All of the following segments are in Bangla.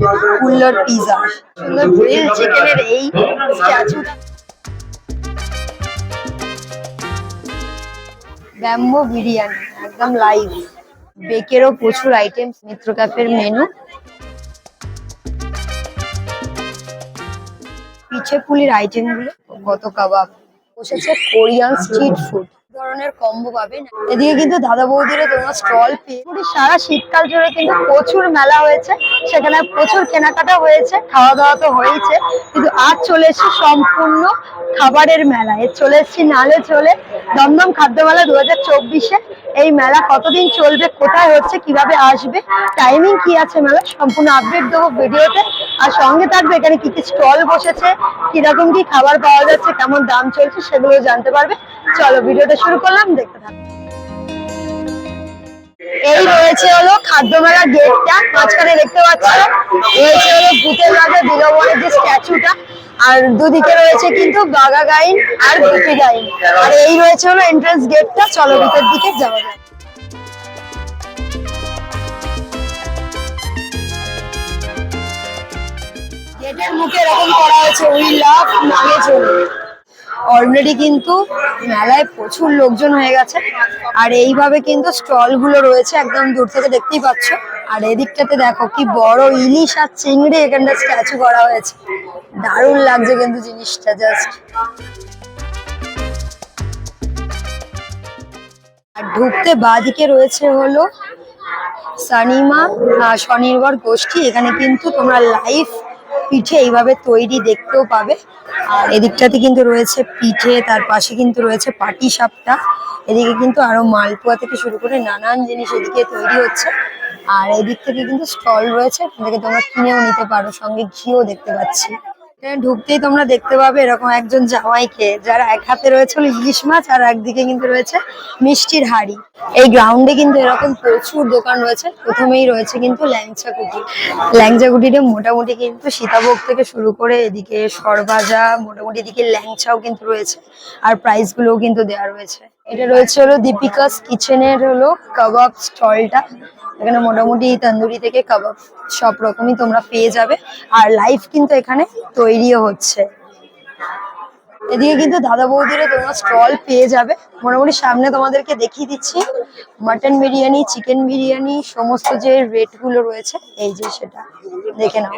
কুল্লার পিজা। সুন্দর গ্রিল চিকেনের এই স্ট্যাচুটা ব্যাম্বো বিরিয়ানি একদম লাইভ বেকেরও প্রচুর আইটেম মিত্র ক্যাফের মেনু পিঠে পুলির আইটেমগুলো কত কাবাব। বসেছে কোরিয়ান স্ট্রিট ফুড ধরনের কম্বো পাবেন। এদিকে কিন্তু দাদা বৌদিরা তোমার স্টল পেয়ে সারা শীতকাল জুড়ে কিন্তু প্রচুর মেলা হয়েছে। সেখানে প্রচুর কেনাকাটা হয়েছে খাওয়া দাওয়া তো হয়েছে কিন্তু আজ চলে এসেছি সম্পূর্ণ খাবারের মেলা। এর চলে এসেছি নালে চলে দমদম খাদ্য মেলা দু হাজার চব্বিশে। এই মেলা কতদিন চলবে, কোথায় হচ্ছে, কীভাবে আসবে টাইমিং কি আছে মেলা সম্পূর্ণ আপডেট দেবো ভিডিওতে। আর সঙ্গে থাকবে এখানে কি কি স্টল বসেছে কীরকম কি খাবার পাওয়া যাচ্ছে, কেমন দাম চলছে সেগুলো জানতে পারবে। চলো ভিডিওটা শুরু করলাম, দেখতে থাকো। এই রয়েছে হলো খাদ্য মেলার গেটটা, মাঝখানে দেখতে পাচ্ছ। রয়েছে হলো ভূতের রাজা বিলবনের যে স্ট্যাচুটা, আর দুদিকে রয়েছে কিন্তু বাগা গাইন আর গুপি গাইন আর এই রয়েছে হলো এন্ট্রান্স গেটটা চলো ভিতর দিকে যাওয়া যায় গেটের মুখে এরকম করা হয়েছে উই লাভ নামে অলরেডি কিন্তু মেলায় প্রচুর লোকজন হয়ে গেছে, আর এইভাবে কিন্তু স্টলগুলো রয়েছে একদম দূর থেকে দেখতেই পাচ্ছ। আর এদিকটাতে দেখো কি বড় ইলিশ আর চিংড়ি এখানটা স্ট্যাচু করা হয়েছে। দারুণ লাগছে কিন্তু জিনিসটা জাস্ট আর ঢুকতে বাদিকে রয়েছে হলো সানিমা স্বনির্ভর গোষ্ঠী। এখানে কিন্তু তোমরা লাইভ পিঠে এইভাবে তৈরি দেখতেও পাবে। আর এদিকটাতে কিন্তু রয়েছে পিঠে, তার পাশে কিন্তু রয়েছে পাটি সাপটা। এদিকে কিন্তু আরও মালপোয়া থেকে শুরু করে নানান জিনিস এদিকে তৈরি হচ্ছে। আর এদিক থেকে কিন্তু স্টল রয়েছে তোমরা কিনেও নিতে পারো, সঙ্গে ঘিও দেখতে পাচ্ছি। ঢুকতেই তোমরা দেখতে পাবে এরকম একজন জামাইকে, যারা এক হাতে রয়েছে ইলিশ মাছ আর একদিকে কিন্তু রয়েছে মিষ্টির হাড়ি। এই গ্রাউন্ডে কিন্তু এরকম প্রচুর দোকান রয়েছে। প্রথমেই রয়েছে কিন্তু ল্যাংচা কুটি। ল্যাংচা কুটিতে মোটামুটি কিন্তু সীতাভোগ থেকে শুরু করে এদিকে সরভাজা, মোটামুটি এদিকে ল্যাংচাও কিন্তু রয়েছে। আর প্রাইস গুলোও কিন্তু দেওয়া রয়েছে। এটা রয়েছে হলো দীপিকাস কিচেনের হলো কাবাব স্টলটা এখানে মোটামুটি তন্দুরি থেকে কাবাব সব রকমই তোমরা পেয়ে যাবে। আর লাইভ কিন্তু এখানে তৈরিও হচ্ছে। এদিকে কিন্তু দাদা বৌদিরা তোমরা স্টল পেয়ে যাবে। মোটামুটি সামনে তোমাদেরকে দেখিয়ে দিচ্ছি। মাটন বিরিয়ানি চিকেন বিরিয়ানি, সমস্ত যে রেটগুলো রয়েছে, এই যে সেটা দেখে নাও।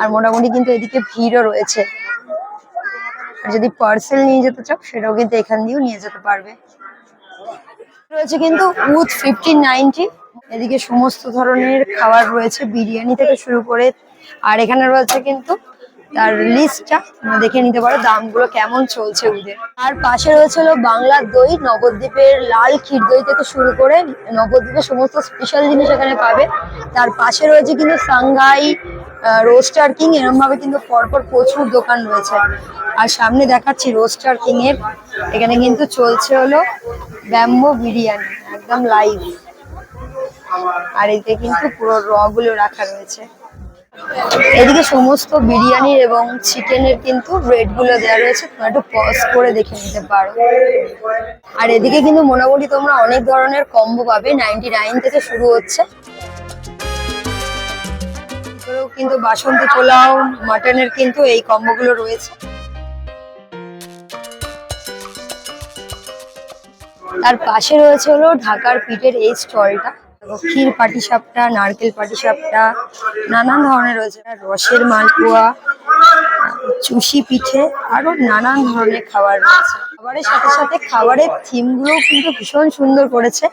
আর মোটামুটি কিন্তু এদিকে ভিড়ও রয়েছে। আর যদি পার্সেল নিয়ে যেতে চাও, সেটাও কিন্তু এখান দিয়েও নিয়ে যেতে পারবে। রয়েছে কিন্তু উথ ফিফটিন নাইনটি এদিকে সমস্ত ধরনের খাবার রয়েছে, বিরিয়ানি থেকে শুরু করে, আর এখানে রয়েছে কিন্তু তার লিস্টটা তোমরা দেখে নিতে পারো দামগুলো কেমন চলছে ওদের। আর পাশে রয়েছে হলো বাংলার দই, নবদ্বীপের লাল ক্ষীর দই থেকে শুরু করে নবদ্বীপের সমস্ত স্পেশাল জিনিস এখানে পাবে। তার পাশে রয়েছে কিন্তু সাংঘাই রোস্টার কিং এরকম ভাবে কিন্তু পরপর প্রচুর দোকান রয়েছে। আর সামনে দেখাচ্ছি রোস্টার কিং এর, এখানে কিন্তু চলছে হলো ব্যাম্বো বিরিয়ানি, একদম লাইভ আর এতে কিন্তু পুরো র গুলো রাখা রয়েছে। এদিকে সমস্ত বিরিয়ানির এবং চিকেনের কিন্তু রেটগুলো দেওয়া রয়েছে, তোমরা একটু পজ করে দেখে নিতে পারো। আর এদিকে কিন্তু মোটামুটি তোমরা অনেক ধরনের কম্বো পাবে নাইনটি নাইন থেকে শুরু হচ্ছে। কিন্তু বাসন্তী পোলাও মাটনের কিন্তু এই কম্বো গুলো রয়েছে। তার পাশে রয়েছে হলো ঢাকার পিঠের এই স্টলটা। ক্ষীর পাটিসাপটা, নারকেল পাটিসাপটা, নানান ধরনের রয়েছে। রসের মালপোয়া, চুষি পিঠে, আরও নানান ধরনের খাবার রয়েছে। খাবারের সাথে সাথে খাবারের থিমগুলো কিন্তু ভীষণ সুন্দর করেছে।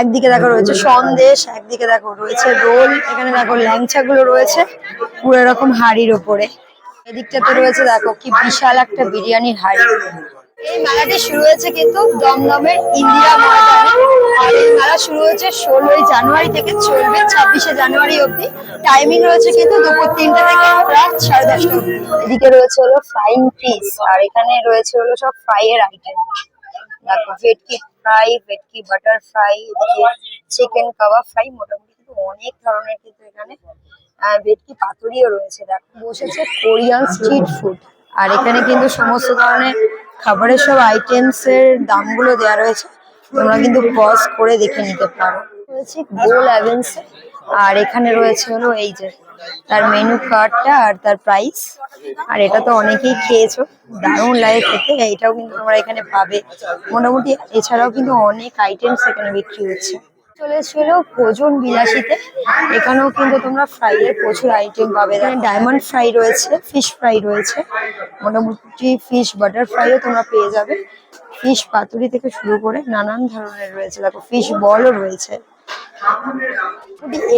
একদিকে দেখো রয়েছে সন্দেশ, একদিকে দেখো রয়েছে রোল, এখানে দেখো ল্যাংচা গুলো রয়েছে পুরো এরকম হাড়ির ওপরে। এদিকটাতে রয়েছে দেখো কি বিশাল একটা বিরিয়ানির হাড়ি। এই মেলাটি শুরু হয়েছে কিন্তু দমদমের ইন্দিরা ময়দানে। হয়েছে ষোলোই জানুয়ারি থেকে চলবে ছাব্বিশে জানুয়ারি অবধি। টাইমিং রয়েছে কিন্তু দুপুর তিনটে থেকে রাত সাড়ে দশটা এদিকে রয়েছে হলো ফ্রাইং ফিশ আর এখানে রয়েছে হলো সব ফ্রাই এর আইটেম দেখো, bhetki fry bhetki butter fry এদিকে চিকেন কাবাব ফ্রাই মোটামুটি কিন্তু অনেক ধরনের কিন্তু এখানে ভেটকি পাতুরিও রয়েছে। দেখো, বসেছে কোরিয়ান স্ট্রিট ফুড আর এখানে কিন্তু সমস্ত ধরনের খাবারের সব আইটেমস এর দামগুলো দেওয়া রয়েছে। তোমরা কিন্তু পজ করে দেখে নিতে পারো। রয়েছে গোল অ্যাভেন্স আর এখানে রয়েছে হলো এই যে তার মেনু কার্ডটা আর তার প্রাইস আর এটা তো অনেকেই খেয়েছো, দারুণ লাগে খেতে। এটাও কিন্তু তোমরা এখানে পাবে। মোটামুটি এছাড়াও কিন্তু অনেক আইটেমস এখানে বিক্রি হচ্ছে। চলে এসেছিল ভোজন বিলাসীতে। এখানেও কিন্তু তোমরা ফ্রাই এর প্রচুর আইটেম পাবে। এখানে ডায়মন্ড ফ্রাই রয়েছে ফিশ ফ্রাই রয়েছে। মোটামুটি ফিশ বাটার ফ্রাইও তোমরা পেয়ে যাবে। ফিশ পাতুরি থেকে শুরু করে নানান ধরনের রয়েছে। দেখো ফিশ বলও রয়েছে।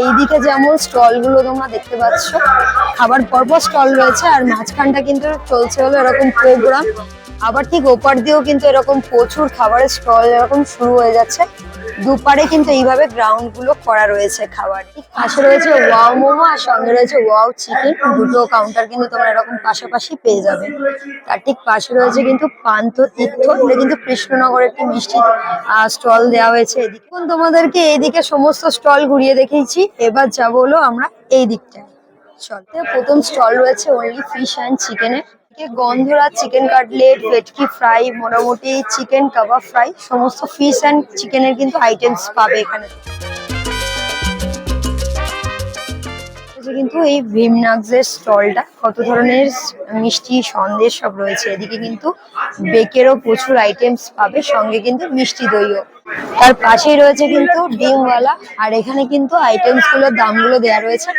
এইদিকে যেমন স্টলগুলো তোমরা দেখতে পাচ্ছ, খাবার পরপর স্টল রয়েছে আর মাঝখানটা কিন্তু চলছে হলো এরকম প্রোগ্রাম আবার ঠিক ওপার দিয়েও কিন্তু এরকম প্রচুর খাবারের স্টল এরকম শুরু হয়ে যাচ্ছে। দুপারে কিন্তু এইভাবে গ্রাউন্ডগুলো করা রয়েছে খাবার। পাশে রয়েছে ওয়াও মোমো আর সঙ্গে রয়েছে ওয়াও চিকেন। দুটো কাউন্টার কিন্তু তোমরা এরকম পাশাপাশি পেয়ে যাবে। তার ঠিক পাশে রয়েছে কিন্তু পান্ত তীর্থ। এটা কিন্তু কৃষ্ণনগরের একটি মিষ্টি স্টল দেওয়া হয়েছে এদিকে। তোমাদেরকে এইদিকে সমস্ত স্টল ঘুরিয়ে দেখিয়েছি। এবার যাব হলো আমরা এই দিকটায় চল প্রথম স্টল রয়েছে ওনলি ফিশ অ্যান্ড চিকেনের গন্ধরাজ চিকেন কাটলেট ভেটকি ফ্রাই মোটামুটি চিকেন কাবাব ফ্রাই সমস্ত ফিশ অ্যান্ড চিকেনের কিন্তু আইটেমস পাবে এখানে। কিন্তু এই ভীমনাগজের স্টলটা কত ধরনের মিষ্টি সন্দেশ সব রয়েছে। এদিকে কিন্তু বেকেরও প্রচুর আইটেমস পাবে, সঙ্গে কিন্তু মিষ্টি দইও। তার পাশেই রয়েছে কিন্তু ডিমওয়ালা আর এখানে কিন্তু আইটেমসগুলোর দামগুলো দেওয়া রয়েছে।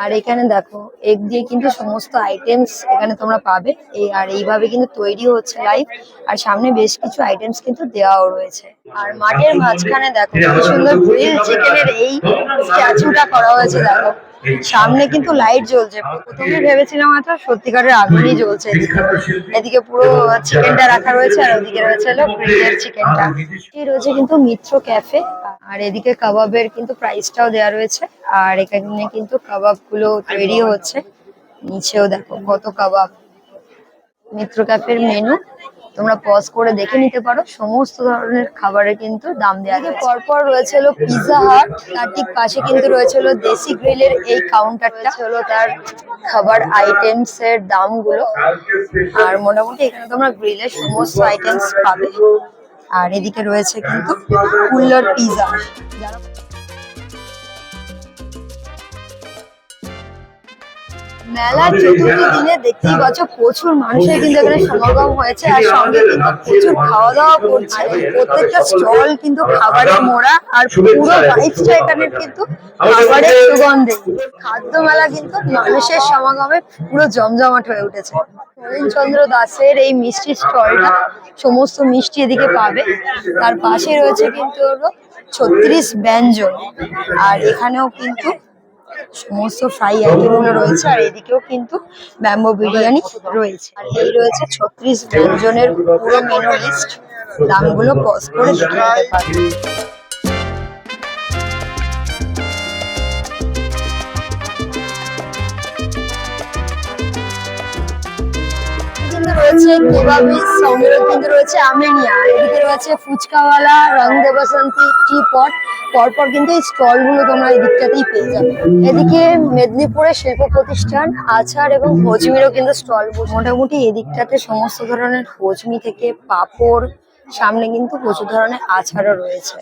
আর এখানে দেখো এগ দিয়ে কিন্তু সমস্ত আইটেমস এখানে তোমরা পাবে। এই আর এইভাবে কিন্তু তৈরি হচ্ছে লাইভ আর সামনে বেশ কিছু আইটেমস কিন্তু দেওয়াও রয়েছে। আর মাঠের মাঝখানে দেখো কি সুন্দর গ্রিল চিকেনের এই স্ট্যাচুটা করা হয়েছে দেখো। সামনে কিন্তু লাইট জ্বলছে। প্রথমে ভেবেছিলাম হয়তো সত্যিকারের আগুনই জ্বলছে। এদিকে পুরো চিকেনটা রাখা রয়েছে আর ওদিকে রয়েছে হলো গ্রিলের চিকেনটা এই রয়েছে কিন্তু মিত্র ক্যাফে আর এদিকে কাবাবের কিন্তু প্রাইসটাও দেওয়া রয়েছে। আর এখানে কিন্তু কাবাবগুলো তৈরিও হচ্ছে। নিচেও দেখো কত কাবাব। মিত্র ক্যাফের মেনু তোমরা পজ করে দেখে নিতে পারো। সমস্ত ধরনের খাবারের কিন্তু দাম দেওয়া আছে পরপর রয়েছে হলো পিৎজা হাট তার ঠিক পাশে কিন্তু রয়েছে হলো দেশি গ্রিলের এই কাউন্টারটা হলো তার খাবার আইটেমস এর দামগুলো। আর মোটামুটি এখানে তোমরা গ্রিলের সমস্ত আইটেমস পাবে। আর এদিকে রয়েছে কিন্তু কুল্লার পিৎজা যারা মেলার চতুর্থ দিনে দেখতেই পাচ্ছ প্রচুর মানুষের কিন্তু এখানে সমাগম হয়েছে আর সঙ্গে কিন্তু প্রচুর খাওয়া দাওয়া করছে। প্রত্যেকটা স্টল কিন্তু খাবারে মোড়া আর পুরো লাইফটা এখানে কিন্তু খাবারের সুগন্ধে। খাদ্য মেলা কিন্তু মানুষের সমাগমে পুরো জমজমাট হয়ে উঠেছে। চন্দ্র দাসের এই মিষ্টি স্টলটা সমস্ত মিষ্টি এদিকে পাবে। তার পাশে রয়েছে কিন্তু হলো ছত্রিশ ব্যঞ্জন। আর এখানেও কিন্তু সমস্ত ফ্রাই আইটেমগুলো রয়েছে, আর এদিকেও কিন্তু ব্যাম্বো বিরিয়ানি রয়েছে। আর এই রয়েছে ছত্রিশ ব্যঞ্জনের পুরো মেনু লিস্ট দামগুলো পজ করে দেখে নিতে পারবে রয়েছে সঙ্গে কিন্তু রয়েছে আমেনিয়া। এদিকে রয়েছে ফুচকাওয়ালা রং দে বসন্তী টি পট পরপর কিন্তু এই স্টলগুলো তোমরা এই দিকটাতেই পেয়ে যাবে। এদিকে মেদিনীপুরের শিল্প প্রতিষ্ঠান, আচার এবং হজমিরও কিন্তু স্টল মোটামুটি এদিকটাতে সমস্ত ধরনের হজমি থেকে পাপড়, সামনে কিন্তু প্রচুর ধরনের আচারও রয়েছে।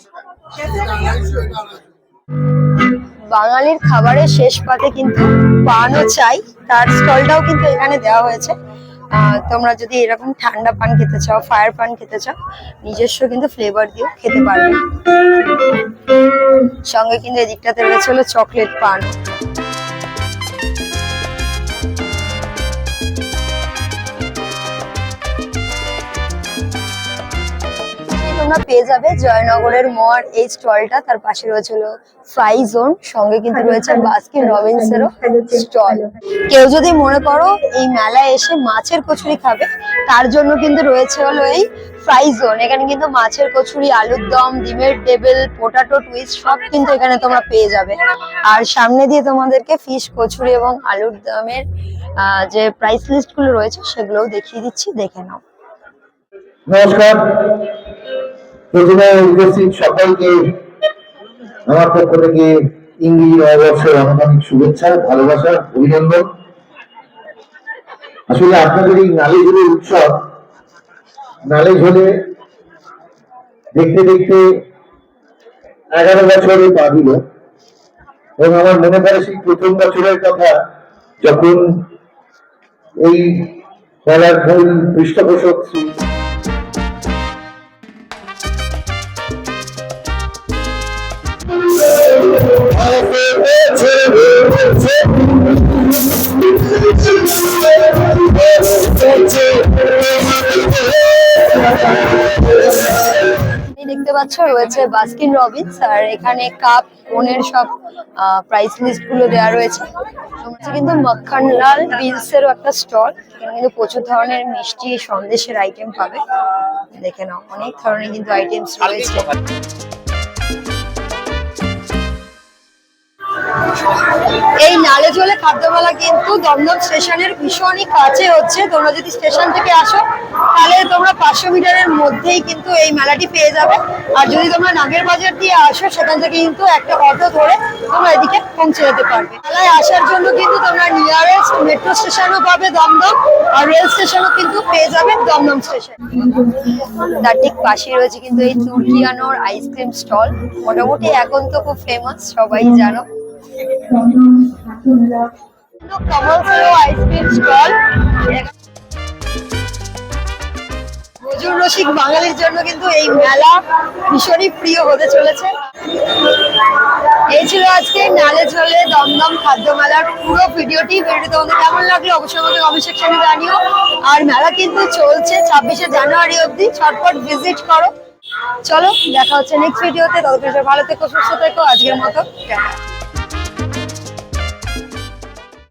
বাঙালির খাবারের শেষ পাতে কিন্তু পানও চাই। তার স্টলটাও কিন্তু এখানে দেওয়া হয়েছে। তোমরা যদি এরকম ঠান্ডা পান খেতে চাও ফায়ার পান খেতে চাও, নিজস্ব কিন্তু ফ্লেভার দিয়েও খেতে পারবে। সঙ্গে কিন্তু এদিকটাতে রয়েছে হলো চকলেট পান। তোমরা পেয়ে যাবে জয়নগরের মোয়ার এই স্টলটা তার পাশে রয়েছে হলো ফ্রাই জোন সঙ্গে কিন্তু রয়েছে বাস্কিন রবিন্সেরও স্টল কেউ যদি মনে করো এই মেলায় এসে মাছের কচুরি খাবে তার জন্য কিন্তু রয়েছে হলো এই ফ্রাই জোন এখানে কিন্তু মাছের কচুরি আলুর দম ডিমের টেবিল পোটাটো টুইস্ট সব কিন্তু এখানে তোমরা পেয়ে যাবে। আর সামনে দিয়ে তোমাদেরকে ফিশ কচুরি এবং আলুর দমের আহ, যে প্রাইস লিস্টগুলো রয়েছে সেগুলোও দেখিয়ে দিচ্ছি দেখে নাও। নমস্কার। উপস্থিত সকলকে আমার পক্ষ থেকে ইংরেজি নববর্ষের শুভেচ্ছা, ভালোবাসা, অভিনন্দন। আসলে আপনাদের এই উৎসব দেখতে দেখতে এগারো বছরে পা দিল। এবং আমার মনে পড়ে সেই প্রথম বছরের কথা, যখন এই মূল পৃষ্ঠপোষক শ্রী দেখতে পাচ্ছ রয়েছে বাস্কিন রবিন্স আর এখানে কাপ কোনের সব প্রাইস লিস্টগুলো দেওয়া রয়েছে। কিন্তু মক্খানলাল বিলস এরও একটা স্টল এখানে কিন্তু প্রচুর ধরনের মিষ্টি সন্দেশের আইটেম পাবে। দেখে নাও, অনেক ধরনের কিন্তু আইটেমস রয়েছে। নালে জলে খাদ্যমেলা কিন্তু দমদম স্টেশনের ভীষণই কাছে হচ্ছে। তোমরা যদি স্টেশন থেকে আসো, তাহলে তোমরা পাঁচশো মিটারের মধ্যেই কিন্তু এই মেলাটি পেয়ে যাবে। আর যদি তোমরা নাগের বাজার দিয়ে আসো, সেখান থেকে কিন্তু একটা অটো ধরে তোমরা এদিকে পৌঁছে যেতে পারবে। মেলায় আসার জন্য কিন্তু তোমরা নিয়ারেস্ট মেট্রো স্টেশনও পাবে দমদম, আর রেল স্টেশনও কিন্তু পেয়ে যাবে দমদম স্টেশন তার ঠিক পাশে রয়েছে কিন্তু এই তুর্কিয়ানোর আইসক্রিম স্টল মোটামুটি এখন তো খুব ফেমাস সবাই জানো। কমল প্রচুর রসিক বাঙালির জন্য কিন্তু এই মেলা ভীষণই প্রিয় হতে চলেছে। এই ছিল আজকে নালে ঝোলে দমদম খাদ্য মেলার পুরো ভিডিওটি। ভিডিওটি তোমাদের কেমন লাগল অবশ্যই আমাদের কমেন্ট সেকশনে জানিও। আর মেলা কিন্তু চলছে ছাব্বিশে জানুয়ারি অবধি। ছটপট ভিজিট করো। চলো, দেখা হচ্ছে নেক্সট ভিডিওতে ততক্ষণ ভালো থেকো, সুস্থ থেকো। আজকের মতো।